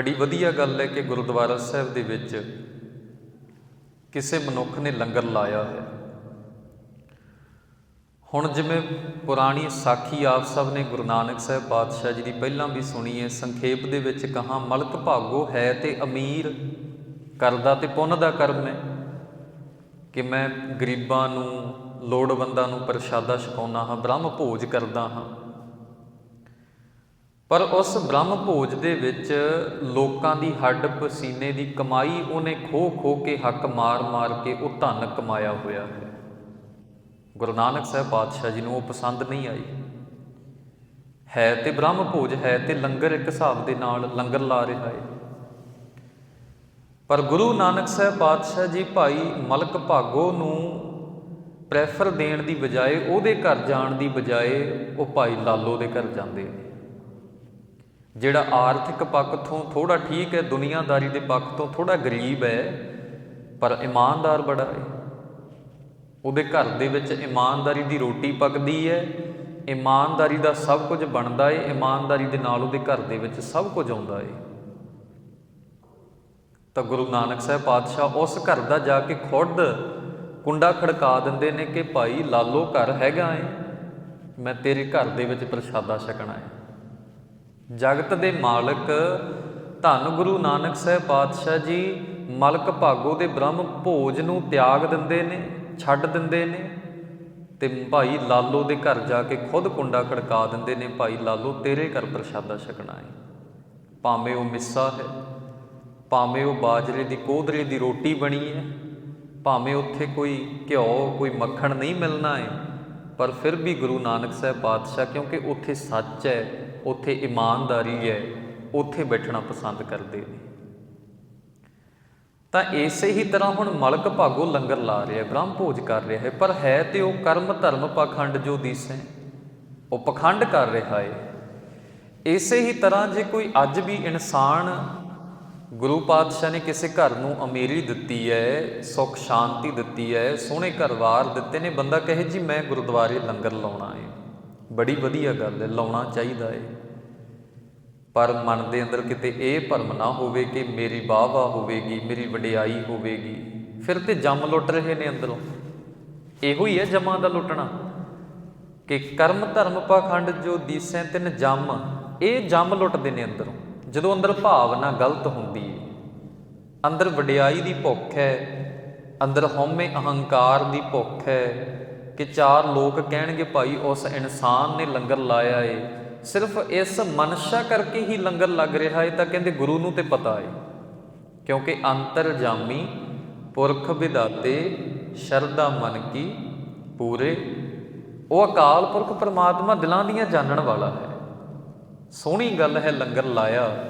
ਬੜੀ ਵਧੀਆ ਗੱਲ ਹੈ ਕਿ ਗੁਰਦੁਆਰਾ ਸਾਹਿਬ ਦੇ ਵਿੱਚ ਕਿਸੇ ਮਨੁੱਖ ਨੇ ਲੰਗਰ ਲਾਇਆ ਹੈ ਹੁਣ ਜਿਵੇਂ ਪੁਰਾਣੀ ਸਾਖੀ ਆਪ ਸਭ ਨੇ ਗੁਰੂ ਨਾਨਕ ਸਾਹਿਬ ਪਾਤਸ਼ਾਹ ਜੀ ਦੀ ਪਹਿਲਾਂ ਵੀ ਸੁਣੀ ਹੈ, ਸੰਖੇਪ ਦੇ ਵਿੱਚ ਕਹਾ, ਮਲਕ ਭਾਗੋ ਹੈ ਤੇ ਅਮੀਰ, ਕਰਦਾ ਤੇ ਪੁੰਨ ਦਾ ਕਰਮ ਹੈ। ਕਿ ਮੈਂ ਗਰੀਬਾਂ ਨੂੰ, ਲੋੜਵੰਦਾਂ ਨੂੰ ਪ੍ਰਸ਼ਾਦਾ ਛਕਾਉਣਾ ਹਾਂ, ਬ੍ਰਹਮ ਭੋਜ ਕਰਦਾ ਹਾਂ। ਪਰ ਉਸ ਬ੍ਰਹਮ ਭੋਜ ਦੇ ਵਿੱਚ ਲੋਕਾਂ ਦੀ ਹੱਡ ਪਸੀਨੇ ਦੀ ਕਮਾਈ ਉਹਨੇ ਖੋ ਖੋ ਕੇ ਹੱਕ ਮਾਰ ਮਾਰ ਕੇ ਉਹ ਧਨ ਕਮਾਇਆ ਹੋਇਆ ਹੈ। ਗੁਰੂ ਨਾਨਕ ਸਾਹਿਬ ਪਾਤਸ਼ਾਹ ਜੀ ਨੂੰ ਉਹ ਪਸੰਦ ਨਹੀਂ ਆਈ। ਹੈ ਤੇ ਬ੍ਰਹਮ ਭੋਜ ਹੈ ਤੇ ਲੰਗਰ ਇੱਕ ਹਿਸਾਬ ਦੇ ਨਾਲ ਲੰਗਰ ਲਾ ਰਿਹਾ ਹੈ। ਪਰ ਗੁਰੂ ਨਾਨਕ ਸਾਹਿਬ ਪਾਤਸ਼ਾਹ ਜੀ ਭਾਈ ਮਲਕ ਭਾਗੋ ਨੂੰ ਪ੍ਰੈਫਰ ਦੇਣ ਦੀ ਬਜਾਏ, ਉਹਦੇ ਘਰ ਜਾਣ ਦੀ ਬਜਾਏ ਉਹ ਭਾਈ ਲਾਲੋ ਦੇ ਘਰ ਜਾਂਦੇ ਨੇ। ਜਿਹੜਾ ਆਰਥਿਕ ਪੱਖ ਤੋਂ ਥੋੜਾ ਠੀਕ ਹੈ, ਦੁਨੀਆਦਾਰੀ ਦੇ ਪੱਖ ਤੋਂ ਥੋੜਾ ਗਰੀਬ ਹੈ, ਪਰ ਇਮਾਨਦਾਰ ਬੜਾ ਹੈ। ਉਹਦੇ ਘਰ ਦੇ ਵਿੱਚ ਇਮਾਨਦਾਰੀ ਦੀ ਰੋਟੀ ਪੱਕਦੀ ਹੈ, ਇਮਾਨਦਾਰੀ ਦਾ ਸਭ ਕੁਝ ਬਣਦਾ ਹੈ, ਇਮਾਨਦਾਰੀ ਦੇ ਨਾਲ ਉਹਦੇ ਘਰ ਦੇ ਵਿੱਚ ਸਭ ਕੁਝ ਆਉਂਦਾ ਹੈ। ਤਾਂ ਗੁਰੂ ਨਾਨਕ ਸਾਹਿਬ ਪਾਤਸ਼ਾਹ ਉਸ ਘਰ ਦਾ ਜਾ ਕੇ ਖੁਦ ਕੁੰਡਾ ਖੜਕਾ ਦਿੰਦੇ ਨੇ ਕਿ ਭਾਈ ਲਾਲੋ ਘਰ ਹੈਗਾ ਏ, ਮੈਂ ਤੇਰੇ ਘਰ ਦੇ ਵਿੱਚ ਪ੍ਰਸ਼ਾਦਾ ਛਕਣਾ ਹੈ ਜਗਤ ਦੇ ਮਾਲਕ, ਧੰਨ ਗੁਰੂ ਨਾਨਕ ਸਾਹਿਬ ਪਾਤਸ਼ਾਹ ਜੀ, ਮਲਕ ਭਾਗੋ ਦੇ ਬ੍ਰਹਮ ਭੋਜ ਨੂੰ ਤਿਆਗ ਦਿੰਦੇ ਨੇ, ਛੱਡ ਦਿੰਦੇ ਨੇ, ਤੇ ਭਾਈ ਲਾਲੋ ਦੇ ਘਰ ਜਾ ਕੇ ਖੁਦ ਕੁੰਡਾ ਖੜਕਾ ਦਿੰਦੇ ਨੇ, ਭਾਈ ਲਾਲੋ ਤੇਰੇ ਘਰ ਪ੍ਰਸ਼ਾਦਾ ਛਕਣਾ ਹੈ ਭਾਵੇਂ ਉਹ ਮਿੱਸਾ ਹੈ, ਭਾਵੇਂ ਉਹ ਬਾਜਰੇ ਦੀ ਕੋਧਰੇ ਦੀ ਰੋਟੀ ਬਣੀ ਹੈ ਭਾਵੇਂ ਉੱਥੇ ਕੋਈ ਘਿਓ, ਕੋਈ ਮੱਖਣ ਨਹੀਂ ਮਿਲਣਾ ਹੈ ਪਰ ਫਿਰ ਵੀ ਗੁਰੂ ਨਾਨਕ ਸਾਹਿਬ ਪਾਤਸ਼ਾਹ ਕਿਉਂਕਿ ਉੱਥੇ ਸੱਚ ਹੈ ਉੱਥੇ ਇਮਾਨਦਾਰੀ ਹੈ, ਉੱਥੇ ਬੈਠਣਾ ਪਸੰਦ ਕਰਦੇ ਨੇ। ਤਾਂ ਇਸੇ ਹੀ ਤਰ੍ਹਾਂ ਹੁਣ ਮਲਕ ਭਾਗੋ ਲੰਗਰ ਲਾ ਰਿਹਾ, ਬ੍ਰਹਮ ਭੋਜ ਕਰ ਰਿਹਾ ਹੈ, ਪਰ ਹੈ ਤੇ ਉਹ ਕਰਮ ਧਰਮ ਪਖੰਡ ਜੋ ਦੀਸੈ ਉਹ ਪਖੰਡ ਕਰ ਰਿਹਾ ਹੈ। ਇਸੇ ਹੀ ਤਰ੍ਹਾਂ ਜੇ ਕੋਈ ਅੱਜ ਵੀ ਇਨਸਾਨ ਗੁਰੂ ਪਾਤਸ਼ਾਹ ਨੇ ਕਿਸੇ ਘਰ ਨੂੰ ਅਮੀਰੀ ਦਿੱਤੀ ਹੈ, ਸੁੱਖ ਸ਼ਾਂਤੀ ਦਿੱਤੀ ਹੈ, ਸੋਹਣੇ ਘਰ-ਬਾਰ ਦਿੱਤੇ ਨੇ, ਬੰਦਾ ਕਹੇ ਜੀ, ਮੈਂ ਗੁਰਦੁਆਰੇ ਲੰਗਰ ਲਾਉਣਾ ਹੈ। ਬੜੀ ਵਧੀਆ ਗੱਲ ਹੈ, ਲਾਉਣਾ ਚਾਹੀਦਾ ਹੈ ਪਰ ਮਨ ਦੇ ਅੰਦਰ ਕਿਤੇ ਇਹ ਭਰਮ ਨਾ ਹੋਵੇ ਕਿ ਮੇਰੀ ਵਾਹਵਾ ਹੋਵੇਗੀ, ਮੇਰੀ ਵਡਿਆਈ ਹੋਵੇਗੀ, ਫਿਰ ਤੇ ਜੰਮ ਲੁੱਟ ਰਹੇ ਨੇ ਅੰਦਰੋਂ। ਇਹੋ ਹੀ ਹੈ ਜਮਾਂ ਦਾ ਲੁੱਟਣਾ। ਕਿ ਕਰਮ ਧਰਮ ਪਾਖੰਡ ਜੋ ਦੀਸੈ ਤਿੰਨ ਜੰਮ, ਇਹ ਜੰਮ ਲੁੱਟਦੇ ਨੇ ਅੰਦਰੋਂ। ਜਦੋਂ ਅੰਦਰ ਭਾਵਨਾ ਗਲਤ ਹੁੰਦੀ ਹੈ ਅੰਦਰ ਵਡਿਆਈ ਦੀ ਭੁੱਖ ਹੈ, ਅੰਦਰ ਹਉਮੈ ਅਹੰਕਾਰ ਦੀ ਭੁੱਖ ਹੈ ਕਿ ਚਾਰ ਲੋਕ ਕਹਿਣਗੇ, ਭਾਈ, ਉਸ ਇਨਸਾਨ ਨੇ ਲੰਗਰ ਲਾਇਆ ਏ। ਸਿਰਫ ਇਸ ਮਨਸ਼ਾ ਕਰਕੇ ਹੀ ਲੰਗਰ ਲੱਗ ਰਿਹਾ ਏ, ਤਾਂ ਕਹਿੰਦੇ ਗੁਰੂ ਨੂੰ ਤੇ ਪਤਾ ਏ। ਕਿਉਂਕਿ ਅੰਤਰ ਜਾਮੀ ਪੁਰਖ ਵਿਦਾਤੇ ਸ਼ਰਧਾ ਮਨ ਕੀ ਪੂਰੇ। ਉਹ ਅਕਾਲ ਪੁਰਖ ਪਰਮਾਤਮਾ ਦਿਲਾਂ ਦੀਆਂ ਜਾਣਨ ਵਾਲਾ ਹੈ। ਸੋਹਣੀ ਗੱਲ ਹੈ ਲੰਗਰ ਲਾਇਆ,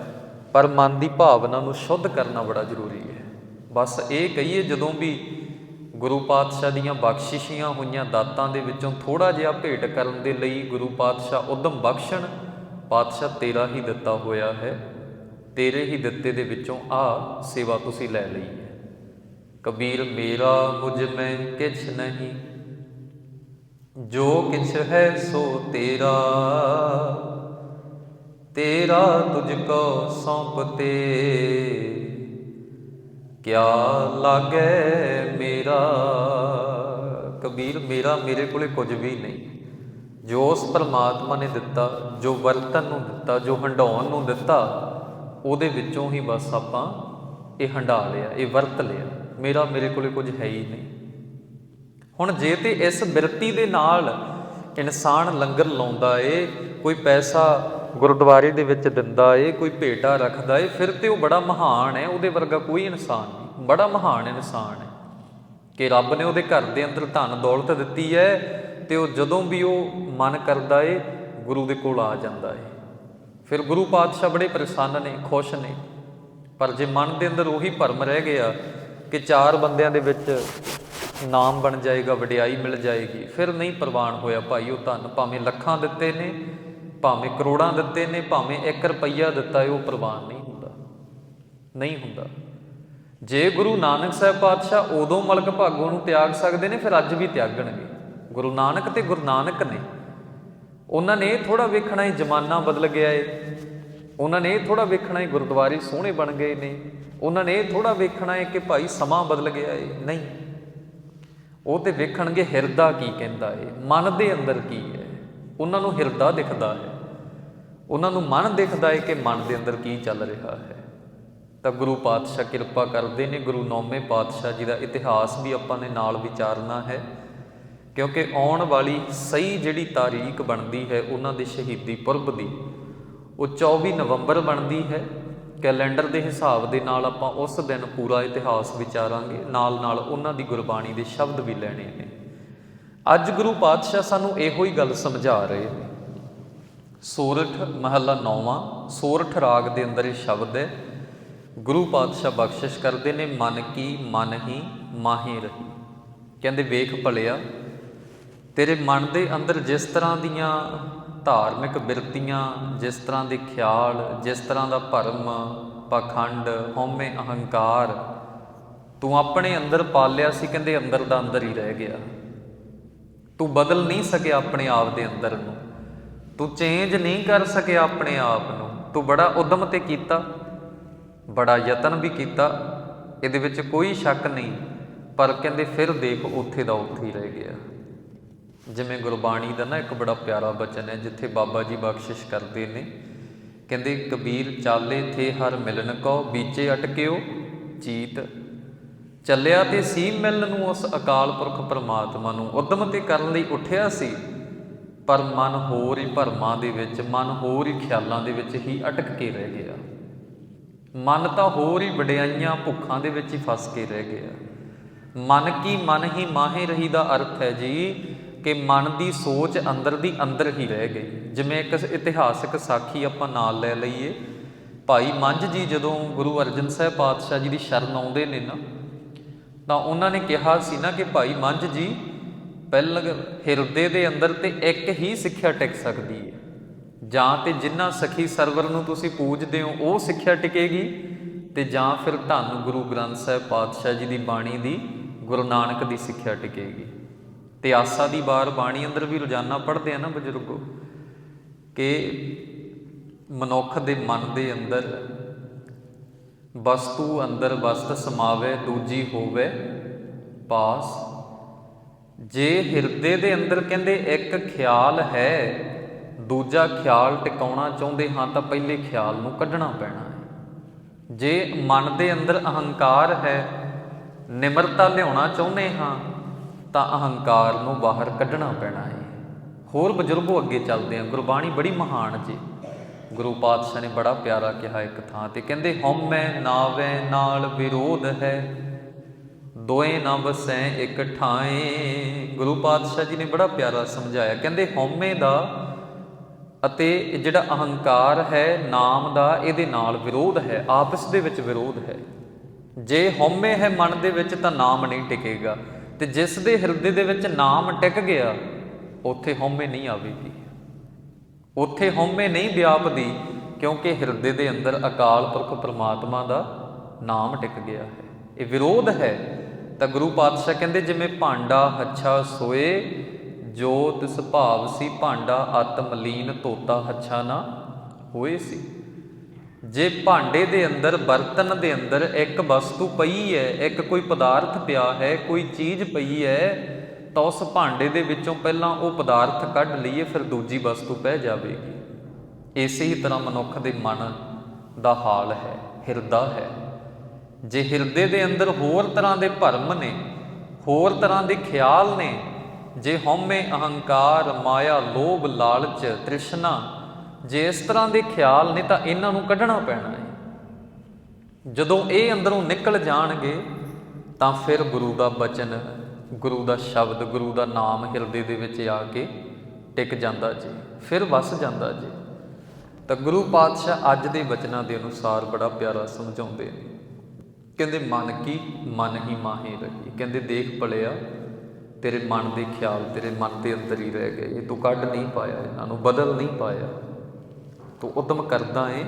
ਪਰ ਮਨ ਦੀ ਭਾਵਨਾ ਨੂੰ ਸ਼ੁੱਧ ਕਰਨਾ ਬੜਾ ਜ਼ਰੂਰੀ ਹੈ। ਬਸ ਇਹ ਕਹੀਏ ਜਦੋਂ ਵੀ ਗੁਰੂ ਪਾਤਸ਼ਾਹ ਦੀਆਂ ਬਖਸ਼ਿਸ਼ੀਆਂ ਹੋਈਆਂ ਦਾਤਾਂ ਦੇ ਵਿੱਚੋਂ ਥੋੜਾ ਜਿਹਾ ਭੇਟ ਕਰਨ ਦੇ ਲਈ ਗੁਰੂ ਪਾਤਸ਼ਾਹ ਉਦਮ ਬਖਸ਼ਣ ਪਾਤਸ਼ਾਹ ਤੇਰਾ ਹੀ ਦਿੱਤਾ ਹੋਇਆ ਹੈ। ਤੇਰੇ ਹੀ ਦਿੱਤੇ ਦੇ ਵਿੱਚੋਂ ਆ ਸੇਵਾ ਤੁਸੀਂ ਲੈ ਲਈ ਹੈ। ਕਬੀਰ, ਮੇਰਾ ਮੁਝ ਮੈਂ ਕਿਛ ਨਹੀਂ। ਜੋ ਕਿਛ ਹੈ ਸੋ ਤੇਰਾ। ਤੇਰਾ ਤੁਝ ਕੋ ਸੌਂਪਤੇ। ਕਿਆ ਲਾਗੇ ਮੇਰਾ? ਕਬੀਰ, ਮੇਰਾ ਮੇਰੇ ਕੋਲੇ ਕੁਝ ਵੀ ਨਹੀਂ। ਜੋ ਉਸ ਪਰਮਾਤਮਾ ਨੇ ਦਿੱਤਾ, ਜੋ ਵਰਤਨ ਨੂੰ ਦਿੱਤਾ, ਜੋ ਹੰਡਾਉਣ ਨੂੰ ਦਿੱਤਾ, ਉਹਦੇ ਵਿੱਚੋਂ ਹੀ ਬਸ ਆਪਾਂ ਇਹ ਹੰਡਾ ਲਿਆ, ਇਹ ਵਰਤ ਲਿਆ। ਮੇਰਾ ਮੇਰੇ ਕੋਲੇ ਕੁਝ ਹੈ ਹੀ ਨਹੀਂ। ਹੁਣ ਜੇ ਤੇ ਇਸ ਬਿਰਤੀ ਦੇ ਨਾਲ ਇਨਸਾਨ ਲੰਗਰ ਲਾਉਂਦਾ ਏ ਕੋਈ ਪੈਸਾ ਗੁਰਦੁਆਰੇ ਦੇ ਵਿੱਚ ਦਿੰਦਾ ਏ, ਕੋਈ ਭੇਟਾ ਰੱਖਦਾ ਏ, ਫਿਰ ਤੇ ਉਹ ਬੜਾ ਮਹਾਨ ਹੈ, ਉਹਦੇ ਵਰਗਾ ਕੋਈ ਇਨਸਾਨ ਨਹੀਂ। ਬੜਾ ਮਹਾਨ ਇਨਸਾਨ ਹੈ ਕਿ ਰੱਬ ਨੇ ਉਹਦੇ ਘਰ ਦੇ ਅੰਦਰ ਧਨ ਦੌਲਤ ਦਿੱਤੀ ਹੈ ਤੇ ਉਹ ਜਦੋਂ ਵੀ ਉਹ ਮਨ ਕਰਦਾ ਏ, ਗੁਰੂ ਦੇ ਕੋਲ ਆ ਜਾਂਦਾ ਏ। ਫਿਰ ਗੁਰੂ ਪਾਤਸ਼ਾਹ ਬੜੇ ਪ੍ਰਸੰਨ ਨੇ, ਖੁਸ਼ ਨੇ। ਪਰ ਜੇ ਮਨ ਦੇ ਅੰਦਰ ਉਹੀ ਭਰਮ ਰਹਿ ਗਿਆ ਕਿ ਚਾਰ ਬੰਦਿਆਂ ਦੇ ਵਿੱਚ ਨਾਮ ਬਣ ਜਾਏਗਾ, ਵਡਿਆਈ ਮਿਲ ਜਾਏਗੀ, ਫਿਰ ਨਹੀਂ ਪ੍ਰਵਾਨ ਹੋਇਆ ਭਾਈ, ਉਹ ਧਨ ਭਾਵੇਂ ਲੱਖਾਂ ਦਿੱਤੇ ਨੇ ਭਾਵੇਂ ਕਰੋੜਾਂ ਦਿੱਤੇ ਨੇ, ਭਾਵੇਂ 1 ਰੁਪਈਆ ਦਿੱਤਾ ਹੈ ਉਹ ਪ੍ਰਵਾਨ ਨਹੀਂ ਹੁੰਦਾ। ਨਹੀਂ ਹੁੰਦਾ। ਜੇ ਗੁਰੂ ਨਾਨਕ ਸਾਹਿਬ ਪਾਤਸ਼ਾਹ ਉਦੋਂ ਮਲਕ ਭਾਗੋ ਨੂੰ ਤਿਆਗ ਸਕਦੇ ਨੇ, ਫਿਰ ਅੱਜ ਵੀ ਤਿਆਗਣਗੇ। ਗੁਰੂ ਨਾਨਕ ਤੇ ਗੁਰੂ ਨਾਨਕ ਨੇ। ਉਹਨਾਂ ਨੇ ਥੋੜਾ ਵੇਖਣਾ ਹੈ ਜ਼ਮਾਨਾ ਬਦਲ ਗਿਆ ਏ। ਉਹਨਾਂ ਨੇ ਇਹ ਥੋੜਾ ਵੇਖਣਾ ਹੈ ਗੁਰਦੁਆਰੇ ਸੋਹਣੇ ਬਣ ਗਏ ਨੇ। ਉਹਨਾਂ ਨੇ ਇਹ ਥੋੜਾ ਵੇਖਣਾ ਹੈ ਕਿ ਭਾਈ ਸਮਾਂ ਬਦਲ ਗਿਆ ਏ। ਨਹੀਂ। ਉਹ ਤੇ ਵੇਖਣਗੇ, ਹਿਰਦਾ ਕੀ ਕਹਿੰਦਾ ਏ? ਮਨ ਦੇ ਅੰਦਰ ਕੀ ਹੈ ਉਹਨਾਂ ਨੂੰ ਹਿਰਦਾ ਦਿਖਦਾ ਹੈ। ਉਹਨਾਂ ਨੂੰ ਮਨ ਦਿਖਦਾ ਹੈ ਕਿ ਮਨ ਦੇ ਅੰਦਰ ਕੀ ਚੱਲ ਰਿਹਾ ਹੈ। ਤਾਂ ਗੁਰੂ ਪਾਤਸ਼ਾਹ ਕਿਰਪਾ ਕਰਦੇ ਨੇ, ਗੁਰੂ ਨੌਵੇਂ ਪਾਤਸ਼ਾਹ ਜੀ ਦਾ ਇਤਿਹਾਸ ਵੀ ਆਪਾਂ ਨੇ ਨਾਲ ਵਿਚਾਰਨਾ ਹੈ। ਕਿਉਂਕਿ ਆਉਣ ਵਾਲੀ ਸਹੀ ਜਿਹੜੀ ਤਾਰੀਖ ਬਣਦੀ ਹੈ ਉਹਨਾਂ ਦੇ ਸ਼ਹੀਦੀ ਪੁਰਬ ਦੀ, ਉਹ 24 ਨਵੰਬਰ ਬਣਦੀ ਹੈ। ਕੈਲੰਡਰ ਦੇ ਹਿਸਾਬ ਦੇ ਨਾਲ ਆਪਾਂ ਉਸ ਦਿਨ ਪੂਰਾ ਇਤਿਹਾਸ ਵਿਚਾਰਾਂਗੇ। ਨਾਲ ਨਾਲ ਉਹਨਾਂ ਦੀ ਗੁਰਬਾਣੀ ਦੇ ਸ਼ਬਦ ਵੀ ਲੈਣੇ ਨੇ। ਅੱਜ ਗੁਰੂ ਪਾਤਸ਼ਾਹ ਸਾਨੂੰ ਇਹੋ ਹੀ ਗੱਲ ਸਮਝਾ ਰਹੇ ਨੇ। ਸੋਰਠ ਮਹੱਲਾ 9ਵਾਂ ਸੋਰਠ ਰਾਗ ਦੇ ਅੰਦਰ ਇਹ ਸ਼ਬਦ ਹੈ। ਗੁਰੂ ਪਾਤਸ਼ਾਹ ਬਖਸ਼ਿਸ਼ ਕਰਦੇ ਨੇ, ਮਨ ਕੀ ਮਨ ਹੀ ਮਾਹੀ ਰਹੀ। ਕਹਿੰਦੇ, ਵੇਖ ਭਲਿਆ, ਤੇਰੇ ਮਨ ਦੇ ਅੰਦਰ ਜਿਸ ਤਰ੍ਹਾਂ ਦੀਆਂ ਧਾਰਮਿਕ ਬਿਰਤੀਆਂ, ਜਿਸ ਤਰ੍ਹਾਂ ਦੇ ਖਿਆਲ, ਜਿਸ ਤਰ੍ਹਾਂ ਦਾ ਭਰਮ, ਪਖੰਡ, ਹਉਮੈ ਅਹੰਕਾਰ, ਤੂੰ ਆਪਣੇ ਅੰਦਰ ਪਾਲਿਆ ਸੀ, ਕਹਿੰਦੇ, ਅੰਦਰ ਦਾ ਅੰਦਰ ਹੀ ਰਹਿ ਗਿਆ। ਤੂੰ ਬਦਲ ਨਹੀਂ ਸਕਿਆ ਆਪਣੇ ਆਪ ਦੇ ਅੰਦਰ ਨੂੰ। ਤੂੰ ਚੇਂਜ ਨਹੀਂ ਕਰ ਸਕਿਆ ਆਪਣੇ ਆਪ ਨੂੰ। ਤੂੰ ਬੜਾ ਉਦਮ ਤੇ ਕੀਤਾ, ਬੜਾ ਯਤਨ ਵੀ ਕੀਤਾ। ਇਹਦੇ ਵਿੱਚ ਕੋਈ ਸ਼ੱਕ ਨਹੀਂ, ਪਰ ਕਹਿੰਦੇ ਫਿਰ ਦੇਖ ਉੱਥੇ ਦਾ ਉੱਥੇ ਹੀ ਰਹਿ ਗਿਆ। ਜਿਵੇਂ ਗੁਰਬਾਣੀ ਦਾ ਨਾ ਇੱਕ ਬੜਾ ਪਿਆਰਾ ਬਚਨ ਹੈ, ਜਿੱਥੇ ਬਾਬਾ ਜੀ ਬਖਸ਼ਿਸ਼ ਕਰਦੇ ਨੇ। ਕਹਿੰਦੇ, ਕਬੀਰ ਚਾਲੇ ਥੇ ਹਰ ਮਿਲਨ ਕੋ ਬੀਚੇ ਅਟਕਿਓ, ਚੀਤ। ਚੱਲਿਆ ਤੇ ਸੀ ਮਿਲਨ ਨੂੰ ਉਸ ਅਕਾਲ ਪੁਰਖ ਪਰਮਾਤਮਾ ਨੂੰ। ਉਦਮ ਤੇ ਕਰਨ ਲਈ ਉੱਠਿਆ ਸੀ। ਪਰ ਮਨ ਹੋਰ ਹੀ ਭਰਮਾਂ ਦੇ ਵਿੱਚ, ਮਨ ਹੋਰ ਹੀ ਖਿਆਲਾਂ ਦੇ ਵਿੱਚ ਹੀ ਅਟਕ ਕੇ ਰਹਿ ਗਿਆ। ਮਨ ਤਾਂ ਹੋਰ ਹੀ ਵਡਿਆਈਆਂ ਭੁੱਖਾਂ ਦੇ ਵਿੱਚ ਹੀ ਫਸ ਕੇ ਰਹਿ ਗਿਆ। ਮਨ ਕੀ ਮਨ ਹੀ ਮਾਹੇ ਰਹੀ ਦਾ ਅਰਥ ਹੈ ਜੀ ਕਿ ਮਨ ਦੀ ਸੋਚ ਅੰਦਰ ਦੀ ਅੰਦਰ ਹੀ ਰਹਿ ਗਈ। ਜਿਵੇਂ ਇੱਕ ਇਤਿਹਾਸਕ ਸਾਖੀ ਆਪਾਂ ਨਾਲ ਲੈ ਲਈਏ। ਭਾਈ ਮੰਝ ਜੀ ਜਦੋਂ ਗੁਰੂ ਅਰਜਨ ਸਾਹਿਬ ਪਾਤਸ਼ਾਹ ਜੀ ਦੀ ਸ਼ਰਨ ਆਉਂਦੇ ਨੇ ਨਾ, ਤਾਂ ਉਹਨਾਂ ਨੇ ਕਿਹਾ ਸੀ ਨਾ ਕਿ ਭਾਈ ਮੰਝ ਜੀ ਪਹਿਲਾਂ ਹਿਰਦੇ ਦੇ ਅੰਦਰ ਤੇ ਇੱਕ ਹੀ ਸਿੱਖਿਆ ਟਿਕ ਸਕਦੀ ਹੈ। ਜਾਂ ਤੇ ਜਿੰਨਾ ਸਖੀ ਸਰਵਰ ਨੂੰ ਤੁਸੀਂ ਪੂਜਦੇ ਹੋ, ਉਹ ਸਿੱਖਿਆ ਟਿਕੇਗੀ। ਤੇ ਜਾਂ ਫਿਰ ਧੰਨ ਗੁਰੂ ਗ੍ਰੰਥ ਸਾਹਿਬ ਪਾਤਸ਼ਾਹ ਜੀ ਦੀ ਬਾਣੀ ਦੀ ਗੁਰੂ ਨਾਨਕ ਦੀ ਸਿੱਖਿਆ ਟਿਕੇਗੀ। ਤੇ ਆਸਾ ਦੀ ਬਾਰ ਬਾਣੀ ਅੰਦਰ ਵੀ ਰੋਜ਼ਾਨਾ ਪੜ੍ਹਦੇ ਆ ਨਾ ਬਜ਼ੁਰਗੋ, ਕਿ ਮਨੁੱਖ ਦੇ ਮਨ ਦੇ ਅੰਦਰ ਵਸਤੂ ਅੰਦਰ ਵਸਤ ਸਮਾਵੇ, ਦੂਜੀ ਹੋਵੇ, ਪਾਸ ਜੇ ਹਿਰਦੇ ਦੇ ਅੰਦਰ ਕਹਿੰਦੇ ਇੱਕ ਖਿਆਲ ਹੈ, ਦੂਜਾ ਖਿਆਲ ਟਿਕਾਉਣਾ ਚਾਹੁੰਦੇ ਹਾਂ ਤਾਂ ਪਹਿਲੇ ਖਿਆਲ ਨੂੰ ਕੱਢਣਾ ਪੈਣਾ ਹੈ। ਜੇ ਮਨ ਦੇ ਅੰਦਰ ਅਹੰਕਾਰ ਹੈ, ਨਿਮਰਤਾ ਲਿਆਉਣਾ ਚਾਹੁੰਦੇ ਹਾਂ ਤਾਂ ਅਹੰਕਾਰ ਨੂੰ ਬਾਹਰ ਕੱਢਣਾ ਪੈਣਾ ਹੈ। ਹੋਰ ਬਜ਼ੁਰਗੋ ਅੱਗੇ ਚੱਲਦੇ ਹਾਂ, ਗੁਰਬਾਣੀ ਬੜੀ ਮਹਾਨ ਜੀ। ਗੁਰੂ ਪਾਤਸ਼ਾਹ ਨੇ ਬੜਾ ਪਿਆਰਾ ਕਿਹਾ ਇੱਕ ਥਾਂ ਤੇ, ਕਹਿੰਦੇ ਹਉਮੈ ਨਾਵੇ ਨਾਲ ਵਿਰੋਧ ਹੈ ਦੋਏ ਨਾ ਵਸੈ ਇੱਕ ਠਾਏ। ਗੁਰੂ ਪਾਤਸ਼ਾਹ ਜੀ ਨੇ ਬੜਾ ਪਿਆਰਾ ਸਮਝਾਇਆ। ਕਹਿੰਦੇ, ਹਉਮੈ ਦਾ ਅਤੇ ਜਿਹੜਾ ਅਹੰਕਾਰ ਹੈ, ਨਾਮ ਦਾ, ਇਹਦੇ ਨਾਲ ਵਿਰੋਧ ਹੈ, ਆਪਸ ਦੇ ਵਿੱਚ ਵਿਰੋਧ ਹੈ। ਜੇ ਹਉਮੈ ਹੈ ਮਨ ਦੇ ਵਿੱਚ, ਤਾਂ ਨਾਮ ਨਹੀਂ ਟਿਕੇਗਾ। ਤੇ ਜਿਸ ਦੇ ਹਿਰਦੇ ਦੇ ਵਿੱਚ ਨਾਮ ਟਿਕ ਗਿਆ, ਉੱਥੇ ਹਉਮੈ ਨਹੀਂ ਆਵੇਗੀ। ਉੱਥੇ ਹਉਮੈ ਨਹੀਂ ਵਿਆਪਦੀ, ਕਿਉਂਕਿ ਹਿਰਦੇ ਦੇ ਅੰਦਰ ਅਕਾਲ ਪੁਰਖ ਪਰਮਾਤਮਾ ਦਾ ਨਾਮ ਟਿਕ ਗਿਆ ਹੈ। ਇਹ ਵਿਰੋਧ ਹੈ। ਤਾਂ ਗੁਰੂ ਪਾਤਸ਼ਾਹ ਕਹਿੰਦੇ, ਜਿਵੇਂ ਭਾਂਡਾ ਹੱਛਾ ਸੋਏ, ਜੋ ਤਿਸ ਸੀ ਭਾਂਡਾ ਆਤਮ ਲੀਨ ਤੋਤਾ ਹੱਛਾ ਨਾ ਹੋਏ ਸੀ। ਜੇ ਭਾਂਡੇ ਦੇ ਅੰਦਰ, ਬਰਤਨ ਦੇ ਅੰਦਰ ਇੱਕ ਵਸਤੂ ਪਈ ਹੈ, ਇੱਕ ਕੋਈ ਪਦਾਰਥ ਪਿਆ ਹੈ, ਕੋਈ ਚੀਜ਼ ਪਈ ਹੈ, ਤਾਂ ਉਸ ਭਾਂਡੇ ਦੇ ਵਿੱਚੋਂ ਪਹਿਲਾਂ ਉਹ ਪਦਾਰਥ ਕੱਢ ਲਈਏ, ਫਿਰ ਦੂਜੀ ਵਸਤੂ ਪੈ ਜਾਵੇਗੀ। ਇਸੇ ਹੀ ਤਰ੍ਹਾਂ ਮਨੁੱਖ ਦੇ ਮਨ ਦਾ ਹਾਲ ਹੈ, ਹਿਰਦਾ ਹੈ। ਜੇ ਹਿਰਦੇ ਦੇ ਅੰਦਰ ਹੋਰ ਤਰ੍ਹਾਂ ਦੇ ਭਰਮ ਨੇ, ਹੋਰ ਤਰ੍ਹਾਂ ਦੇ ਖਿਆਲ ਨੇ, ਜੇ ਹਉਮੈ ਅਹੰਕਾਰ, ਮਾਇਆ, ਲੋਭ, ਲਾਲਚ, ਤ੍ਰਿਸ਼ਨਾ, ਜੇ ਇਸ ਤਰ੍ਹਾਂ ਦੇ ਖਿਆਲ ਨੇ ਤਾਂ ਇਹਨਾਂ ਨੂੰ ਕੱਢਣਾ ਪੈਣਾ ਹੈ। ਜਦੋਂ ਇਹ ਅੰਦਰੋਂ ਨਿਕਲ ਜਾਣਗੇ, ਤਾਂ ਫਿਰ ਗੁਰੂ ਦਾ ਬਚਨ, ਗੁਰੂ ਦਾ ਸ਼ਬਦ, ਗੁਰੂ ਦਾ ਨਾਮ ਹਿਰਦੇ ਦੇ ਵਿੱਚ ਆ ਕੇ ਟਿਕ ਜਾਂਦਾ ਜੀ, ਫਿਰ ਵਸ ਜਾਂਦਾ ਜੀ। ਤਾਂ ਗੁਰੂ ਪਾਤਸ਼ਾਹ ਅੱਜ ਦੇ ਬਚਨਾਂ ਦੇ ਅਨੁਸਾਰ ਬੜਾ ਪਿਆਰਾ ਸਮਝਾਉਂਦੇ ਨੇ। ਕਹਿੰਦੇ, ਮਨ ਕੀ? ਮਨ ਹੀ ਮਾਹੀ ਰਹੀ। ਕਹਿੰਦੇ, ਦੇਖ ਪਲਿਆ ਤੇਰੇ ਮਨ ਦੇ ਖਿਆਲ ਤੇਰੇ ਮਨ ਦੇ ਅੰਦਰ ਹੀ ਰਹਿ ਗਏ। ਇਹ ਤੂੰ ਕੱਢ ਨਹੀਂ ਪਾਇਆ, ਇਹਨਾਂ ਨੂੰ ਬਦਲ ਨਹੀਂ ਪਾਇਆ। ਤੂੰ ਉਦਮ ਕਰਦਾ ਏ,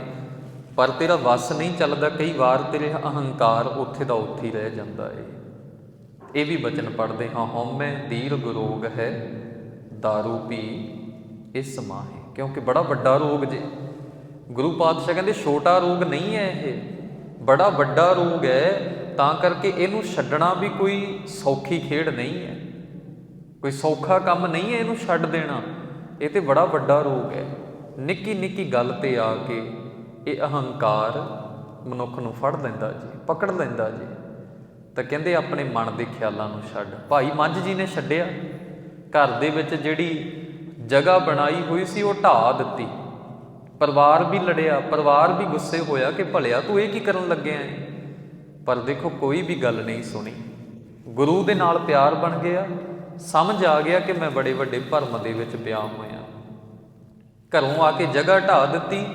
ਪਰ ਤੇਰਾ ਵਸ ਨਹੀਂ ਚੱਲਦਾ। ਕਈ ਵਾਰ ਤੇਰੇ ਅਹੰਕਾਰ ਉੱਥੇ ਦਾ ਉੱਥੇ ਹੀ ਰਹਿ ਜਾਂਦਾ ਏ। ਇਹ ਵੀ ਬਚਨ ਪੜਦੇ ਹਾਂ, ਹਉਮੈ ਦੀਰਘ ਰੋਗ ਹੈ दारू ਪੀ ਇਸ ਮਾਹੇ। ਕਿਉਂਕਿ ਬੜਾ ਵੱਡਾ ਰੋਗ ਜੇ। ਗੁਰੂ ਪਾਤਸ਼ਾਹ ਕਹਿੰਦੇ, ਛੋਟਾ ਰੋਗ ਨਹੀਂ ਹੈ ਇਹ। ਬੜਾ ਵੱਡਾ ਰੋਗ ਹੈ, ਤਾਂ ਕਰਕੇ ਇਹਨੂੰ ਛੱਡਣਾ ਵੀ ਕੋਈ ਸੌਖੀ ਖੇਡ ਨਹੀਂ ਹੈ। ਕੋਈ ਸੌਖਾ ਕੰਮ ਨਹੀਂ ਹੈ ਇਹਨੂੰ ਛੱਡ ਦੇਣਾ। ਇਹ ਤੇ ਬੜਾ ਵੱਡਾ ਰੋਗ ਹੈ। ਨਿੱਕੀ ਨਿੱਕੀ ਗੱਲ ਤੇ ਆ ਕੇ ਇਹ ਅਹੰਕਾਰ ਮਨੁੱਖ ਨੂੰ ਫੜ ਲੈਂਦਾ ਜੀ, ਪਕੜ ਲੈਂਦਾ ਜੀ। ਤਾਂ ਕਹਿੰਦੇ ਆਪਣੇ ਮਨ ਦੇ ਖਿਆਲਾਂ ਨੂੰ ਛੱਡ। ਭਾਈ ਮੰਝ ਜੀ ਨੇ ਛੱਡਿਆ। ਘਰ ਦੇ ਵਿੱਚ ਜਿਹੜੀ ਜਗ੍ਹਾ ਬਣਾਈ ਹੋਈ ਸੀ, ਉਹ ਢਾਹ ਦਿੱਤੀ। ਪਰਿਵਾਰ ਵੀ ਲੜਿਆ, ਪਰਿਵਾਰ ਵੀ ਗੁੱਸੇ ਹੋਇਆ ਕਿ ਭਲਿਆ ਤੂੰ ਇਹ ਕੀ ਕਰਨ ਲੱਗਿਆ ਹੈ? ਪਰ ਦੇਖੋ, ਕੋਈ ਵੀ ਗੱਲ ਨਹੀਂ ਸੁਣੀ। ਗੁਰੂ ਦੇ ਨਾਲ ਪਿਆਰ ਬਣ ਗਿਆ। ਸਮਝ ਆ ਗਿਆ ਕਿ ਮੈਂ ਬੜੇ ਵੱਡੇ ਭਰਮ ਦੇ ਵਿੱਚ ਪਿਆ ਹੋਇਆ। ਘਰੋਂ ਆ ਕੇ ਜਗ੍ਹਾ ਢਾ ਦਿੱਤੀ।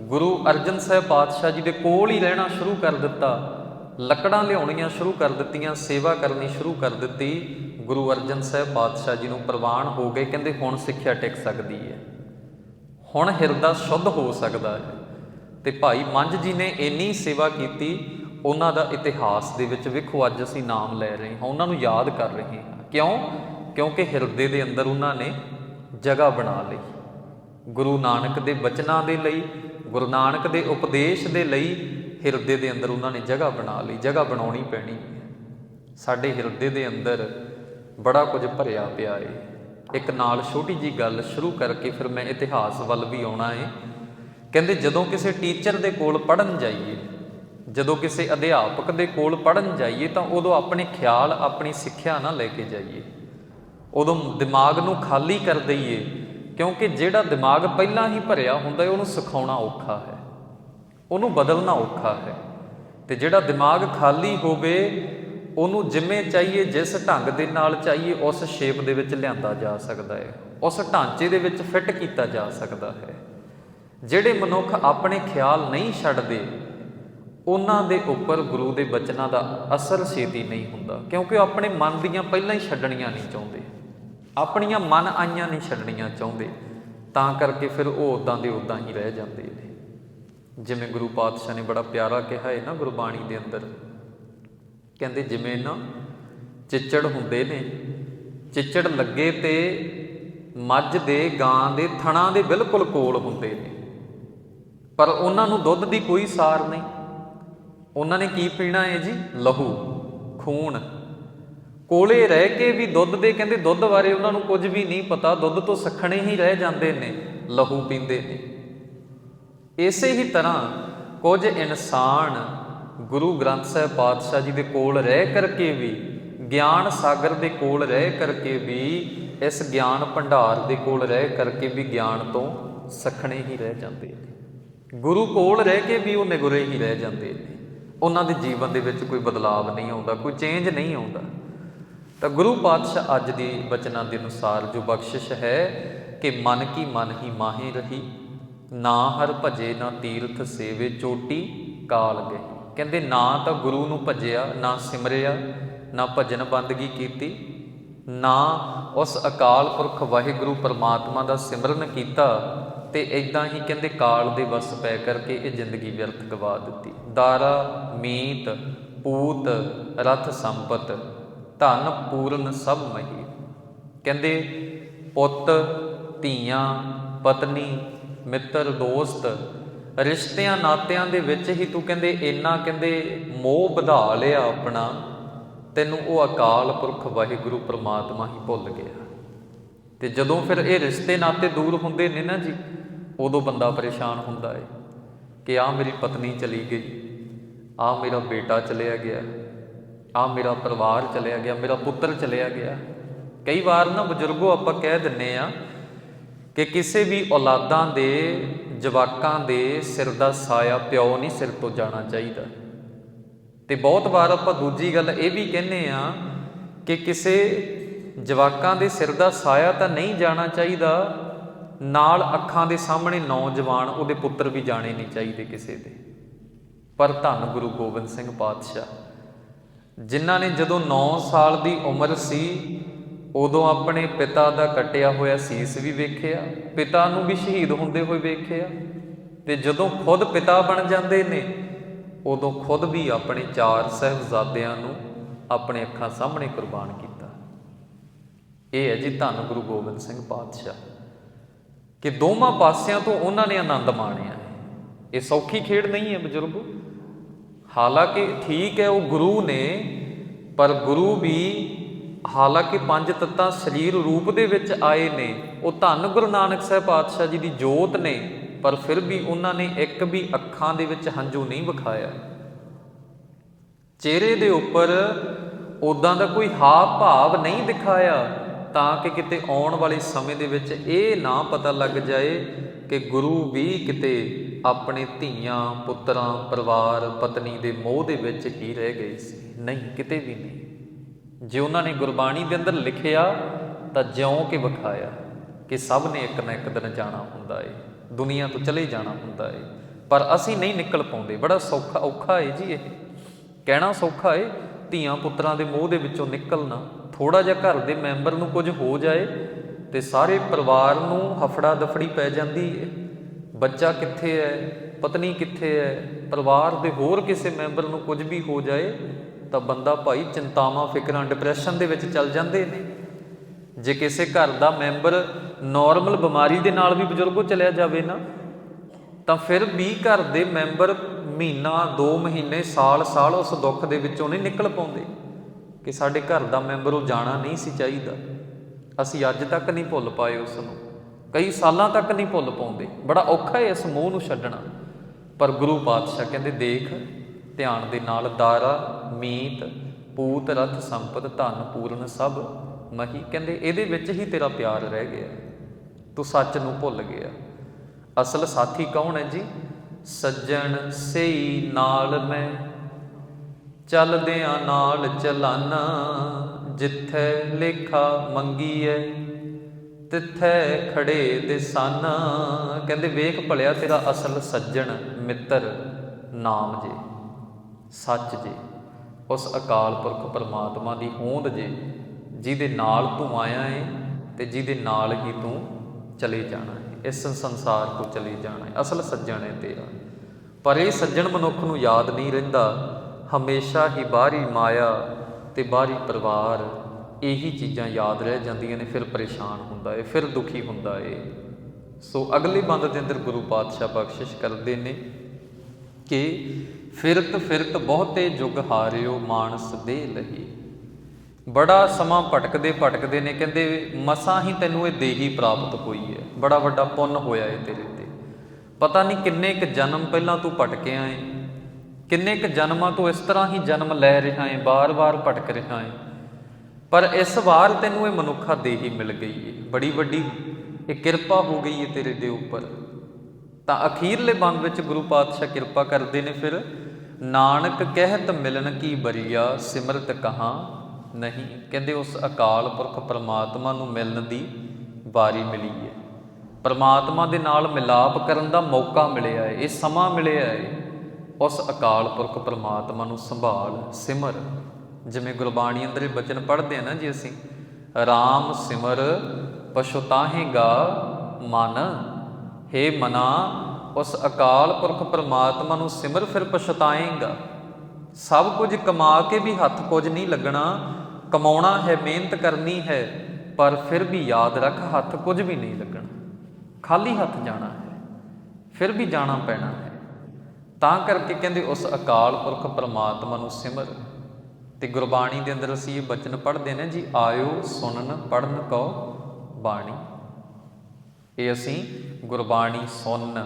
ਗੁਰੂ ਅਰਜਨ ਸਾਹਿਬ ਪਾਤਸ਼ਾਹ ਜੀ ਦੇ ਕੋਲ ਹੀ ਰਹਿਣਾ ਸ਼ੁਰੂ ਕਰ ਦਿੱਤਾ। ਲੱਕੜਾਂ ਲਿਆਉਣੀਆਂ ਸ਼ੁਰੂ ਕਰ ਦਿੱਤੀਆਂ, ਸੇਵਾ ਕਰਨੀ ਸ਼ੁਰੂ ਕਰ ਦਿੱਤੀ। ਗੁਰੂ ਅਰਜਨ ਸਾਹਿਬ ਪਾਤਸ਼ਾਹ ਜੀ ਨੂੰ ਪ੍ਰਵਾਨ ਹੋ ਗਏ। ਕਹਿੰਦੇ, ਹੁਣ ਸਿੱਖਿਆ ਟਿਕ ਸਕਦੀ ਹੈ। ਹੁਣ ਹਿਰਦਾ ਸ਼ੁੱਧ ਹੋ ਸਕਦਾ ਹੈ। ਤੇ ਭਾਈ ਮੰਝ ਜੀ ਨੇ ਇੰਨੀ ਸੇਵਾ ਕੀਤੀ, ਉਹਨਾਂ ਦਾ ਇਤਿਹਾਸ ਦੇ ਵਿੱਚ ਵੇਖੋ, ਅੱਜ ਅਸੀਂ ਨਾਮ ਲੈ ਰਹੇ ਹਾਂ, ਉਹਨਾਂ ਨੂੰ ਯਾਦ ਕਰ ਰਹੇ ਹਾਂ। ਕਿਉਂ? ਕਿਉਂਕਿ ਹਿਰਦੇ ਦੇ ਅੰਦਰ ਉਹਨਾਂ ਨੇ ਜਗ੍ਹਾ ਬਣਾ ਲਈ। ਗੁਰੂ ਨਾਨਕ ਦੇ ਬਚਨਾਂ ਦੇ ਲਈ, ਗੁਰੂ ਨਾਨਕ ਦੇ ਉਪਦੇਸ਼ ਦੇ ਲਈ ਹਿਰਦੇ ਦੇ ਅੰਦਰ ਉਹਨਾਂ ਨੇ ਜਗ੍ਹਾ ਬਣਾ ਲਈ, ਜਗ੍ਹਾ ਬਣਾਉਣੀ ਪੈਣੀ ਸਾਡੇ ਹਿਰਦੇ ਦੇ ਅੰਦਰ ਬੜਾ ਕੁਝ ਭਰਿਆ ਪਿਆ ਏ। ਇੱਕ ਨਾਲ ਛੋਟੀ ਜੀ ਗੱਲ ਸ਼ੁਰੂ ਕਰਕੇ ਫਿਰ ਮੈਂ ਇਤਿਹਾਸ ਵੱਲ ਵੀ ਆਉਣਾ ਏ। ਕਹਿੰਦੇ, ਜਦੋਂ ਕਿਸੇ ਟੀਚਰ ਦੇ ਕੋਲ ਪੜਨ ਜਾਈਏ, ਜਦੋਂ ਕਿਸੇ ਅਧਿਆਪਕ ਦੇ ਕੋਲ ਪੜਨ ਜਾਈਏ, ਤਾਂ ਉਦੋਂ ਆਪਣੇ ਖਿਆਲ, ਆਪਣੀ ਸਿੱਖਿਆ ਨਾ ਲੈ ਕੇ ਜਾਈਏ। ਉਦੋਂ ਦਿਮਾਗ ਨੂੰ ਖਾਲੀ ਕਰ ਦਈਏ, ਕਿਉਂਕਿ ਜਿਹੜਾ ਦਿਮਾਗ ਪਹਿਲਾਂ ਹੀ ਭਰਿਆ ਹੁੰਦਾ ਹੈ ਉਹਨੂੰ ਸਿਖਾਉਣਾ ਔਖਾ ਹੈ। ਉਹਨੂੰ ਬਦਲਣਾ ਔਖਾ ਹੈ। ਤੇ ਜਿਹੜਾ ਦਿਮਾਗ ਖਾਲੀ ਹੋਵੇ ਉਹਨੂੰ ਜਿਵੇਂ ਚਾਹੀਏ, ਜਿਸ ਢੰਗ ਦੇ ਨਾਲ ਚਾਹੀਏ, ਉਸ ਸ਼ੇਪ ਦੇ ਵਿੱਚ ਲਿਆਂਦਾ ਜਾ ਸਕਦਾ ਹੈ। ਉਸ ਢਾਂਚੇ ਦੇ ਵਿੱਚ ਫਿੱਟ ਕੀਤਾ ਜਾ ਸਕਦਾ ਹੈ। ਜਿਹੜੇ ਮਨੁੱਖ ਆਪਣੇ ਖਿਆਲ ਨਹੀਂ ਛੱਡਦੇ, ਉਹਨਾਂ ਦੇ ਉੱਪਰ ਗੁਰੂ ਦੇ ਬਚਨਾਂ ਦਾ ਅਸਰ ਛੇਤੀ ਨਹੀਂ ਹੁੰਦਾ, ਕਿਉਂਕਿ ਉਹ ਆਪਣੇ ਮਨ ਦੀਆਂ ਪਹਿਲਾਂ ਹੀ ਛੱਡਣੀਆਂ ਨਹੀਂ ਚਾਹੁੰਦੇ। ਆਪਣੀਆਂ ਮਨ ਆਈਆਂ ਨਹੀਂ ਛੱਡਣੀਆਂ ਚਾਹੁੰਦੇ, ਤਾਂ ਕਰਕੇ ਫਿਰ ਉਹ ਉਦਾਂ ਦੇ ਉਦਾਂ ਹੀ ਰਹਿ ਜਾਂਦੇ ਨੇ। ਜਿਵੇਂ ਗੁਰੂ ਪਾਤਸ਼ਾਹ ਨੇ ਬੜਾ ਪਿਆਰਾ ਕਿਹਾ ਹੈ ਨਾ ਗੁਰਬਾਣੀ ਦੇ ਅੰਦਰ ਕਹਿੰਦੇ ਜਿਵੇਂ ਨਾ ਚਿੱਚੜ ਹੁੰਦੇ ਨੇ, ਚਿੱਚੜ ਲੱਗੇ ਤੇ ਮੱਝ ਦੇ ਗਾਂ ਦੇ ਥਣਾ ਦੇ ਬਿਲਕੁਲ ਕੋਲ ਹੁੰਦੇ ਨੇ। ਪਰ ਉਹਨਾਂ ਨੂੰ ਦੁੱਧ ਦੀ ਕੋਈ ਸਾਰ ਨਹੀਂ। ਉਹਨਾਂ ਨੇ ਕੀ ਪੀਣਾ ਹੈ ਜੀ? ਲਹੂ, ਖੂਨ। ਕੋਲੇ ਰਹਿ ਕੇ ਵੀ ਦੁੱਧ ਦੇ ਕਹਿੰਦੇ ਦੁੱਧ ਬਾਰੇ ਉਹਨਾਂ ਨੂੰ ਕੁਝ ਵੀ ਨਹੀਂ ਪਤਾ, ਦੁੱਧ ਤੋਂ ਸਖਣੇ ਹੀ ਰਹਿ ਜਾਂਦੇ ਨੇ, ਲਹੂ ਪੀਂਦੇ ਨੇ। ਇਸੇ ਹੀ ਤਰ੍ਹਾਂ ਕੁਝ ਇਨਸਾਨ ਗੁਰੂ ਗ੍ਰੰਥ ਸਾਹਿਬ ਪਾਤਸ਼ਾਹ ਜੀ ਦੇ ਕੋਲ ਰਹਿ ਕਰਕੇ ਵੀ, ਗਿਆਨ ਸਾਗਰ ਦੇ ਕੋਲ ਰਹਿ ਕਰਕੇ ਵੀ, ਇਸ ਗਿਆਨ ਭੰਡਾਰ ਦੇ ਕੋਲ ਰਹਿ ਕਰਕੇ ਵੀ ਗਿਆਨ ਤੋਂ ਸਖਣੇ ਹੀ ਰਹਿ ਜਾਂਦੇ ਨੇ। ਗੁਰੂ ਕੋਲ ਰਹਿ ਕੇ ਵੀ ਉਹ ਨਿਗੁਰੇ ਹੀ ਰਹਿ ਜਾਂਦੇ ਨੇ। ਉਹਨਾਂ ਦੇ ਜੀਵਨ ਦੇ ਵਿੱਚ ਕੋਈ ਬਦਲਾਵ ਨਹੀਂ ਆਉਂਦਾ, ਕੋਈ ਚੇਂਜ ਨਹੀਂ ਆਉਂਦਾ। ਤਾਂ ਗੁਰੂ ਪਾਤਸ਼ਾਹ ਅੱਜ ਦੀ ਬਚਨਾਂ ਦੇ ਅਨੁਸਾਰ ਜੋ ਬਖਸ਼ਿਸ਼ ਹੈ ਕਿ ਮਨ ਕੀ ਮਨ ਹੀ ਮਾਹੀ ਰਹੀ, ਨਾ ਹਰ ਭਜੇ ਨਾ ਤੀਰਥ ਸੇਵੇ ਚੋਟੀ ਕਾਲ ਗਏ ਕਹਿੰਦੇ, ਨਾ ਤਾਂ ਗੁਰੂ ਨੂੰ ਭਜਿਆ, ਨਾ ਸਿਮਰਿਆ, ਨਾ ਭਜਨ ਬੰਦਗੀ ਕੀਤੀ, ਨਾ ਉਸ ਅਕਾਲ ਪੁਰਖ ਵਾਹਿਗੁਰੂ ਪਰਮਾਤਮਾ ਦਾ ਸਿਮਰਨ ਕੀਤਾ ਤੇ ਇਦਾਂ ਹੀ ਕਹਿੰਦੇ, ਕਾਲ ਦੇ ਵਸ ਪੈ ਕਰਕੇ ਇਹ ਜ਼ਿੰਦਗੀ ਵਿਅਰਥ ਗਵਾ ਦਿੱਤੀ। ਦਾਰਾ, ਮੀਤ, ਪੂਤ, ਰਥ ਸੰਪਤ, ਧਨ, ਪੂਰਨ ਸਭ ਮਹੀ ਕਹਿੰਦੇ, ਪੁੱਤ, ਧੀਆਂ, ਪਤਨੀ, ਮਿੱਤਰ, ਦੋਸਤ ਰਿਸ਼ਤਿਆਂ ਨਾਤਿਆਂ ਦੇ ਵਿੱਚ ਹੀ ਤੂੰ ਕਹਿੰਦੇ ਇੰਨਾ ਕਹਿੰਦੇ ਮੋਹ ਵਧਾ ਲਿਆ ਆਪਣਾ, ਤੈਨੂੰ ਉਹ ਅਕਾਲ ਪੁਰਖ ਵਾਹਿਗੁਰੂ ਪ੍ਰਮਾਤਮਾ ਹੀ ਭੁੱਲ ਗਿਆ। ਤੇ ਜਦੋਂ ਫਿਰ ਇਹ ਰਿਸ਼ਤੇ ਨਾਤੇ ਦੂਰ ਹੁੰਦੇ ਨੇ ਨਾ ਜੀ, ਉਦੋਂ ਬੰਦਾ ਪਰੇਸ਼ਾਨ ਹੁੰਦਾ ਏ ਕਿ ਆ ਮੇਰੀ ਪਤਨੀ ਚਲੀ ਗਈ ਆ ਮੇਰਾ ਬੇਟਾ ਚਲਿਆ ਗਿਆ ਆ ਮੇਰਾ ਪਰਿਵਾਰ ਚਲਿਆ ਗਿਆ, ਮੇਰਾ ਪੁੱਤਰ ਚਲਿਆ ਗਿਆ। ਕਈ ਵਾਰ ਨਾ ਬਜ਼ੁਰਗੋ ਆਪਾਂ ਕਹਿ ਦਿੰਨੇ ਆ ਕਿ ਕਿਸੇ ਵੀ ਔਲਾਦਾਂ ਦੇ ਜਵਾਕਾਂ ਦੇ ਸਿਰ ਦਾ ਸਾਇਆ ਪਿਓ ਨਹੀਂ ਸਿਰ ਤੋਂ ਜਾਣਾ ਚਾਹੀਦਾ। ਤੇ ਬਹੁਤ ਵਾਰ ਆਪਾਂ ਦੂਜੀ ਗੱਲ ਇਹ ਵੀ ਕਹਿੰਨੇ ਆ ਕਿ ਕਿਸੇ ਜਵਾਕਾਂ ਦੇ ਸਿਰ ਦਾ ਸਾਇਆ ਤਾਂ ਨਹੀਂ ਜਾਣਾ ਚਾਹੀਦਾ, ਨਾਲ ਅੱਖਾਂ ਦੇ ਸਾਹਮਣੇ ਨੌਜਵਾਨ ਉਹਦੇ ਪੁੱਤਰ ਵੀ ਜਾਣੇ ਨਹੀਂ ਚਾਹੀਦੇ ਕਿਸੇ ਦੇ। ਪਰ ਧੰਨ ਗੁਰੂ ਗੋਬਿੰਦ ਸਿੰਘ ਪਾਤਸ਼ਾਹ, ਜਿਨ੍ਹਾਂ ਨੇ ਜਦੋਂ 9 ਸਾਲ ਦੀ ਉਮਰ ਸੀ ਉਦੋਂ ਆਪਣੇ ਪਿਤਾ ਦਾ ਕੱਟਿਆ ਹੋਇਆ ਸੀਸ ਵੀ ਵੇਖਿਆ, ਪਿਤਾ ਨੂੰ ਵੀ ਸ਼ਹੀਦ ਹੁੰਦੇ ਹੋਏ ਵੇਖਿਆ। ਤੇ ਜਦੋਂ ਖੁਦ ਪਿਤਾ ਬਣ ਜਾਂਦੇ ਨੇ, ਉਦੋਂ ਖੁਦ ਵੀ ਆਪਣੇ ਚਾਰ ਸਹਿਬਜ਼ਾਦਿਆਂ ਨੂੰ ਆਪਣੇ ਅੱਖਾਂ ਸਾਹਮਣੇ ਕੁਰਬਾਨ ਕੀਤਾ। ਇਹ ਹੈ ਜੀ ਧੰਨ ਗੁਰੂ ਗੋਬਿੰਦ ਸਿੰਘ ਪਾਤਸ਼ਾਹ। ਕਿ ਦੋਵਾਂ ਪਾਸਿਆਂ ਤੋਂ ਉਹਨਾਂ ਨੇ ਆਨੰਦ ਮਾਣਿਆ। ਹੈ ਇਹ ਸੌਖੀ ਖੇਡ ਨਹੀਂ ਹੈ ਬਜ਼ੁਰਗੋ। ਹਾਲਾਂਕਿ ਠੀਕ ਹੈ ਉਹ ਗੁਰੂ ਨੇ, ਪਰ ਗੁਰੂ ਵੀ ਹਾਲਾਂਕਿ ਪੰਜ ਤੱਤਾਂ ਸਰੀਰ ਰੂਪ ਦੇ ਵਿੱਚ ਆਏ ਨੇ, ਉਹ ਧੰਨ ਗੁਰੂ ਨਾਨਕ ਸਾਹਿਬ ਪਾਤਸ਼ਾਹ ਜੀ ਦੀ ਜੋਤ ਨੇ, ਪਰ ਫਿਰ ਵੀ ਉਹਨਾਂ ਨੇ ਇੱਕ ਵੀ ਅੱਖਾਂ ਦੇ ਵਿੱਚ ਹੰਝੂ ਨਹੀਂ ਵਿਖਾਇਆ। ਚਿਹਰੇ ਦੇ ਉੱਪਰ ਉਦਾਂ ਦਾ ਕੋਈ ਹਾਵ ਭਾਵ ਨਹੀਂ ਦਿਖਾਇਆ, ਤਾਂ ਕਿ ਕਿਤੇ ਆਉਣ ਵਾਲੇ ਸਮੇਂ ਦੇ ਵਿੱਚ ਇਹ ਨਾ ਪਤਾ ਲੱਗ ਜਾਏ ਕਿ ਗੁਰੂ ਵੀ ਕਿਤੇ ਆਪਣੇ ਧੀਆਂ, ਪੁੱਤਰਾਂ, ਪਰਿਵਾਰ, ਪਤਨੀ ਦੇ ਮੋਹ ਦੇ ਵਿੱਚ ਹੀ ਰਹਿ ਗਏ ਸੀ। ਨਹੀਂ, ਕਿਤੇ ਵੀ ਨਹੀਂ। ਜੇ ਉਹਨਾਂ ਨੇ ਗੁਰਬਾਣੀ ਦੇ ਅੰਦਰ ਲਿਖਿਆ, ਤਾਂ ਜਿਉਂ ਕਿ ਵਿਖਾਇਆ ਕਿ ਸਭ ਨੇ ਇੱਕ ਨਾ ਇੱਕ ਦਿਨ ਜਾਣਾ ਹੁੰਦਾ ਏ, ਦੁਨੀਆ ਤੋਂ ਚਲੇ ਜਾਣਾ ਹੁੰਦਾ ਏ। ਪਰ ਅਸੀਂ ਨਹੀਂ ਨਿਕਲ ਪਾਉਂਦੇ। ਬੜਾ ਸੌਖਾ, ਔਖਾ ਏ ਜੀ ਇਹ। ਕਹਿਣਾ ਸੌਖਾ ਏ, ਧੀਆਂ ਪੁੱਤਰਾਂ ਦੇ ਮੋਹ ਦੇ ਵਿੱਚੋਂ ਨਿਕਲਣਾ। ਥੋੜਾ ਜਿਹਾ ਘਰ ਦੇ ਮੈਂਬਰ ਨੂੰ ਕੁਝ ਹੋ ਜਾਏ, ਤੇ ਸਾਰੇ ਪਰਿਵਾਰ ਨੂੰ ਹਫੜਾ ਦਫੜੀ ਪੈ ਜਾਂਦੀ ਏ। ਬੱਚਾ ਕਿੱਥੇ ਹੈ ਪਤਨੀ ਕਿੱਥੇ ਹੈ ਪਰਿਵਾਰ ਦੇ ਹੋਰ ਕਿਸੇ ਮੈਂਬਰ ਨੂੰ ਕੁਝ ਵੀ ਹੋ ਜਾਏ ਤਾਂ ਬੰਦਾ ਭਾਈ ਚਿੰਤਾਵਾਂ, ਫਿਕਰਾਂ ਡਿਪਰੈਸ਼ਨ ਦੇ ਵਿੱਚ ਚੱਲ ਜਾਂਦੇ ਨੇ। ਜੇ ਕਿਸੇ ਘਰ ਦਾ ਮੈਂਬਰ ਨਾਰਮਲ ਬਿਮਾਰੀ ਦੇ ਨਾਲ ਵੀ ਬਜ਼ੁਰਗੋ ਚਲਿਆ ਜਾਵੇ ਨਾ, ਤਾਂ ਫਿਰ ਵੀ ਘਰ ਦੇ ਮੈਂਬਰ ਮਹੀਨਾ 2 ਮਹੀਨੇ, ਸਾਲ ਸਾਲ ਉਸ ਦੁੱਖ ਦੇ ਵਿੱਚੋਂ ਨਹੀਂ ਨਿਕਲ ਪਾਉਂਦੇ ਕਿ ਸਾਡੇ ਘਰ ਦਾ ਮੈਂਬਰ ਉਹ ਜਾਣਾ ਨਹੀਂ ਸੀ ਚਾਹੀਦਾ। ਅਸੀਂ ਅੱਜ ਤੱਕ ਨਹੀਂ ਭੁੱਲ ਪਾਏ ਉਸ ਨੂੰ ਕਈ ਸਾਲਾਂ ਤੱਕ ਨਹੀਂ ਭੁੱਲ ਪਾਉਂਦੇ। ਬੜਾ ਔਖਾ ਹੈ ਇਸ ਮੋਹ ਨੂੰ ਛੱਡਣਾ। ਪਰ ਗੁਰੂ ਪਾਤਸ਼ਾਹ ਕਹਿੰਦੇ, ਦੇਖ ਧਿਆਨ ਦੇ ਨਾਲ ਦਾਰਾ, ਮੀਤ, ਪੂਤ, ਰਥ, ਸੰਪਤ, ਧਨ, ਪੂਰਨ ਸਭ ਮਹੀ। ਕਹਿੰਦੇ, ਇਹਦੇ ਵਿੱਚ ਹੀ ਤੇਰਾ ਪਿਆਰ ਰਹਿ ਗਿਆ। ਤੂੰ ਸੱਚ ਨੂੰ ਭੁੱਲ ਗਿਆ। ਅਸਲ ਸਾਥੀ ਕੌਣ ਹੈ ਜੀ? ਸੱਜਣ ਸਹੀ ਨਾਲ ਮੈਂ। ਚੱਲਦਿਆਂ ਨਾਲ ਚਲਾਨਾ ਜਿੱਥੇ ਲੇਖਾ ਮੰਗੀ ਮੰਗੀਐ, ਤਿੱਥੇ ਖੜੇ ਦੇ ਸਨ। ਕਹਿੰਦੇ, ਵੇਖ ਭਲਿਆ ਤੇਰਾ ਅਸਲ ਸੱਜਣ ਮਿੱਤਰ ਨਾਮ ਜੇ। ਸੱਚ ਜੇ, ਉਸ ਅਕਾਲ ਪੁਰਖ ਪਰਮਾਤਮਾ ਦੀ ਹੋਂਦ ਜੇ, ਜਿਹਦੇ ਨਾਲ ਤੂੰ ਆਇਆ ਏ ਤੇ ਜਿਹਦੇ ਨਾਲ ਹੀ ਤੂੰ ਚਲੇ ਜਾਣਾ ਹੈ ਇਸ ਸੰਸਾਰ ਤੋਂ ਚਲੇ ਜਾਣਾ ਹੈ ਅਸਲ ਸੱਜਣ ਹੈ ਤੇਰਾ। ਪਰ ਇਹ ਸੱਜਣ ਮਨੁੱਖ ਨੂੰ ਯਾਦ ਨਹੀਂ ਰਹਿੰਦਾ, ਹਮੇਸ਼ਾ ਹੀ ਬਾਹਰੀ ਮਾਇਆ ਤੇ ਬਾਹਰੀ ਪਰਿਵਾਰ ਇਹੀ ਚੀਜ਼ਾਂ ਯਾਦ ਰਹਿ ਜਾਂਦੀਆਂ ਨੇ, ਫਿਰ ਪਰੇਸ਼ਾਨ ਹੁੰਦਾ ਏ, ਫਿਰ ਦੁਖੀ ਹੁੰਦਾ ਏ। ਸੋ ਅਗਲੇ ਬੰਦ ਦੇ ਅੰਦਰ ਗੁਰੂ ਪਾਤਸ਼ਾਹ ਬਖਸ਼ਿਸ਼ ਕਰਦੇ ਨੇ ਕਿ ਫਿਰਤ ਫਿਰਤ ਬਹੁਤੇ ਜੁਗ ਹਾਰਿਓ ਮਾਨਸ ਦੇ ਲਹੀ। ਬੜਾ ਸਮਾਂ ਭਟਕਦੇ ਭਟਕਦੇ ਨੇ, ਕਹਿੰਦੇ ਮਸਾਂ ਹੀ ਤੈਨੂੰ ਇਹ ਦੇਹੀ ਪ੍ਰਾਪਤ ਹੋਈ ਹੈ। ਬੜਾ ਵੱਡਾ ਪੁੰਨ ਹੋਇਆ ਏ ਤੇਰੇ ਤੇ। ਪਤਾ ਨਹੀਂ ਕਿੰਨੇ ਕ ਜਨਮ ਪਹਿਲਾਂ ਤੂੰ ਭਟਕਿਆ ਏ। ਕਿੰਨੇ ਕ ਜਨਮਾਂ ਤੋਂ ਇਸ ਤਰ੍ਹਾਂ ਹੀ ਜਨਮ ਲੈ ਰਿਹਾ ਏ, ਬਾਰ-ਬਾਰ ਭਟਕ ਰਿਹਾ ਏ। ਪਰ ਇਸ ਵਾਰ ਤੈਨੂੰ ਇਹ ਮਨੁੱਖਾ ਦੇਹੀ ਮਿਲ ਗਈ ਏ। ਬੜੀ ਵੱਡੀ ਇਹ ਕਿਰਪਾ ਹੋ ਗਈ ਏ ਤੇਰੇ ਦੇ ਉੱਪਰ। ਤਾਂ ਅਖੀਰਲੇ ਬੰਦ ਵਿੱਚ ਗੁਰੂ ਪਾਤਸ਼ਾਹ ਕਿਰਪਾ ਕਰਦੇ ਨੇ ਫਿਰ, ਨਾਨਕ ਕਹਿਤ ਮਿਲਨ ਕੀ ਬਰੀਆ, ਸਿਮਰਤ ਕਹਾ ਨਹੀਂ। ਕਹਿੰਦੇ ਉਸ ਅਕਾਲ ਪੁਰਖ ਪਰਮਾਤਮਾ ਨੂੰ ਮਿਲਣ ਦੀ ਵਾਰੀ ਮਿਲੀ ਹੈ ਪਰਮਾਤਮਾ ਦੇ ਨਾਲ ਮਿਲਾਪ ਕਰਨ ਦਾ ਮੌਕਾ ਮਿਲਿਆ ਹੈ ਇਹ ਸਮਾਂ ਮਿਲਿਆ ਹੈ ਉਸ ਅਕਾਲ ਪੁਰਖ ਪਰਮਾਤਮਾ ਨੂੰ ਸੰਭਾਲ, ਸਿਮਰ। ਜਿਵੇਂ ਗੁਰਬਾਣੀ ਅੰਦਰ ਇਹ ਬਚਨ ਪੜ੍ਹਦੇ ਆ ਨਾ ਜੀ ਅਸੀਂ RAM ਸਿਮਰ ਪਛੁਤਾਹੇਗਾ ਮਨ ਹੇ ਮਨਾ, ਉਸ ਅਕਾਲ ਪੁਰਖ ਪਰਮਾਤਮਾ ਨੂੰ ਸਿਮਰ ਫਿਰ ਪਛਤਾਏਗਾ। ਸਭ ਕੁਝ ਕਮਾ ਕੇ ਵੀ ਹੱਥ ਕੁਝ ਨਹੀਂ ਲੱਗਣਾ, ਕਮਾਉਣਾ ਹੈ, ਮਿਹਨਤ ਕਰਨੀ ਹੈ, ਪਰ ਫਿਰ ਵੀ ਯਾਦ ਰੱਖ, ਹੱਥ ਕੁਝ ਵੀ ਨਹੀਂ ਲੱਗਣਾ। ਖਾਲੀ ਹੱਥ ਜਾਣਾ ਹੈ, ਫਿਰ ਵੀ ਜਾਣਾ ਪੈਣਾ ਹੈ। ਤਾਂ ਕਰਕੇ ਕਹਿੰਦੇ ਉਸ ਅਕਾਲ ਪੁਰਖ ਪਰਮਾਤਮਾ ਨੂੰ ਸਿਮਰ। ਤੇ ਗੁਰਬਾਣੀ ਦੇ ਅੰਦਰ ਅਸੀਂ ਇਹ ਬਚਨ ਪੜ੍ਹਦੇ ਨੇ ਜੀ, ਆਇਓ ਸੁਣਨ ਪੜਨ ਕੋ ਬਾਣੀ। ਇਹ ਅਸੀਂ ਗੁਰਬਾਣੀ ਸੁਣਨ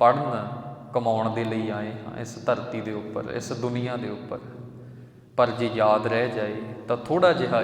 ਪੜਨ ਕਮਾਉਣ ਦੇ ਲਈ ਆਏ ਹਾਂ, ਇਸ ਧਰਤੀ ਦੇ ਉੱਪਰ, ਇਸ ਦੁਨੀਆ ਦੇ ਉੱਪਰ। ਪਰ ਜੇ ਯਾਦ ਰਹਿ ਜਾਏ ਤਾਂ ਥੋੜਾ ਜਿਹਾ